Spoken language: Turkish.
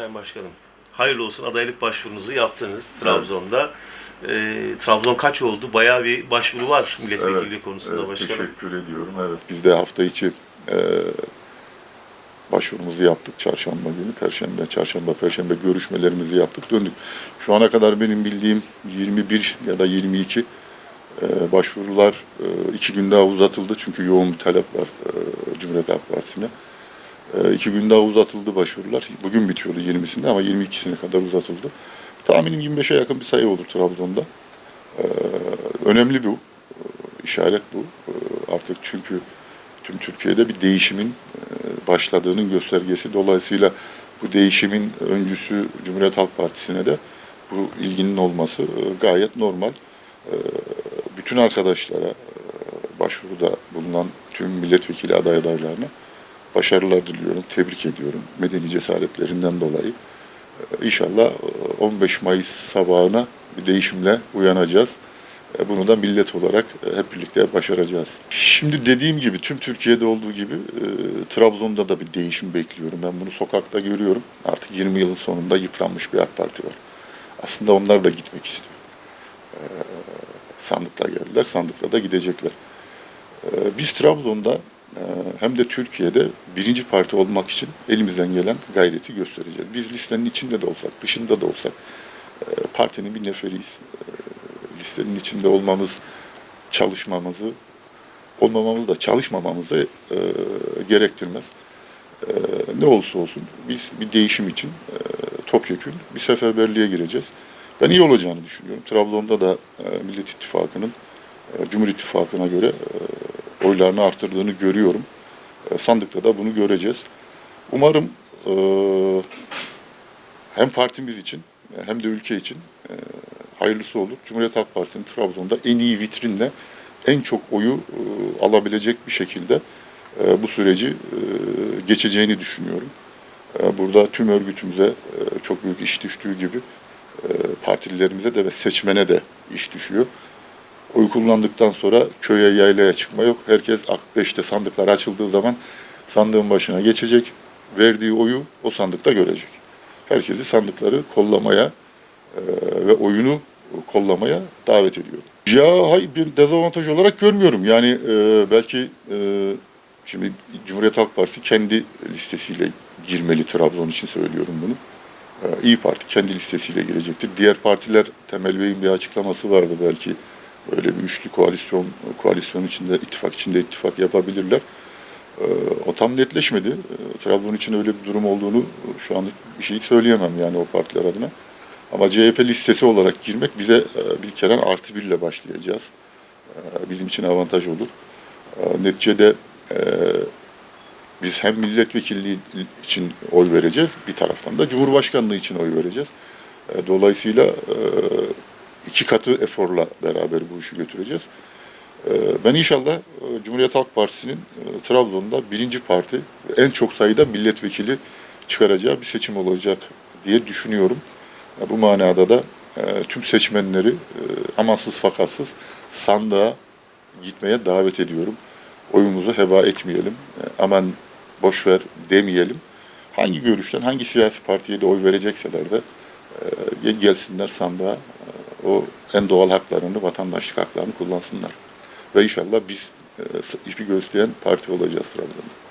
Sayın Başkanım. Hayırlı olsun adaylık başvurunuzu yaptınız Trabzon'da. Ee, Trabzon kaç oldu? Bayağı bir başvuru var milletvekilliği konusunda evet, başkanım. Teşekkür ediyorum. Evet. Biz de hafta içi e, başvurumuzu yaptık çarşamba günü. Perşembe, çarşamba, perşembe görüşmelerimizi yaptık. Döndük. Şu ana kadar benim bildiğim 21 ya da 22 e, başvurular e, iki gün daha uzatıldı. Çünkü yoğun bir talep var e, Cumhuriyet Halk Partisi'ne. E, iki gün daha uzatıldı başvurular. Bugün bitiyordu 20'sinde ama 22'sine kadar uzatıldı. Tahminim 25'e yakın bir sayı olur Trabzon'da. E, önemli bu. E, işaret bu. E, artık çünkü tüm Türkiye'de bir değişimin başladığının göstergesi. Dolayısıyla bu değişimin öncüsü Cumhuriyet Halk Partisi'ne de bu ilginin olması gayet normal. Bütün arkadaşlara, başvuruda bulunan tüm milletvekili aday adaylarına başarılar diliyorum, tebrik ediyorum medeni cesaretlerinden dolayı. E, İnşallah e, 15 Mayıs sabahına bir değişimle uyanacağız. E, Bunu da millet olarak e, hep birlikte başaracağız. Şimdi dediğim gibi tüm Türkiye'de olduğu gibi e, Trabzon'da da bir değişim bekliyorum. Ben bunu sokakta görüyorum. Artık 20 yılın sonunda yıpranmış bir AK Parti var. Aslında onlar da gitmek istiyor. E, sandıkla geldiler, sandıkla da gidecekler. E, biz Trabzon'da e, hem de Türkiye'de birinci parti olmak için elimizden gelen gayreti göstereceğiz. Biz listenin içinde de olsak, dışında da olsak e, partinin bir neferiyiz. E, listenin içinde olmamız, çalışmamızı, olmamamız da çalışmamamızı e, gerektirmez. Ne olursa olsun biz bir değişim için topyekün bir seferberliğe gireceğiz. Ben iyi olacağını düşünüyorum. Trabzon'da da Millet İttifakı'nın Cumhur İttifakı'na göre oylarını arttırdığını görüyorum. E, sandıkta da bunu göreceğiz. Umarım e, hem partimiz için hem de ülke için e, hayırlısı olur. Cumhuriyet Halk Partisi'nin Trabzon'da en iyi vitrinle en çok oyu e, alabilecek bir şekilde e, bu süreci e, geçeceğini düşünüyorum. E, burada tüm örgütümüze e, çok büyük iş düştüğü gibi e, partililerimize de ve seçmene de iş düşüyor. Oy kullandıktan sonra köye yaylaya çıkma yok. Herkes 5'te sandıklar açıldığı zaman sandığın başına geçecek. Verdiği oyu o sandıkta görecek. Herkesi sandıkları kollamaya e, ve oyunu kollamaya davet ediyorum. Ya hayır bir dezavantaj olarak görmüyorum. Yani e, belki e, şimdi Cumhuriyet Halk Partisi kendi listesiyle girmeli Trabzon için söylüyorum bunu. E, İyi Parti kendi listesiyle girecektir. Diğer partiler Temel Bey'in bir açıklaması vardı belki böyle bir üçlü koalisyon koalisyon içinde ittifak içinde ittifak yapabilirler. E, o tam netleşmedi. E, Trabzon için öyle bir durum olduğunu şu an bir şey söyleyemem yani o partiler adına. Ama CHP listesi olarak girmek bize e, bir kere artı birle başlayacağız. E, Bizim için avantaj olur. Neticede e, biz hem milletvekilliği için oy vereceğiz, bir taraftan da Cumhurbaşkanlığı için oy vereceğiz. Dolayısıyla e, iki katı eforla beraber bu işi götüreceğiz. E, Ben inşallah e, Cumhuriyet Halk Partisi'nin e, Trabzon'da birinci parti en çok sayıda milletvekili çıkaracağı bir seçim olacak diye düşünüyorum. E, Bu manada da tüm seçmenleri amansız fakatsız sandığa gitmeye davet ediyorum. Oyumuzu heba etmeyelim. Aman boş ver demeyelim. Hangi görüşten, hangi siyasi partiye de oy verecekseler de gelsinler sandığa o en doğal haklarını, vatandaşlık haklarını kullansınlar. Ve inşallah biz e, ipi göğüsleyen parti olacağız Trabzon'da.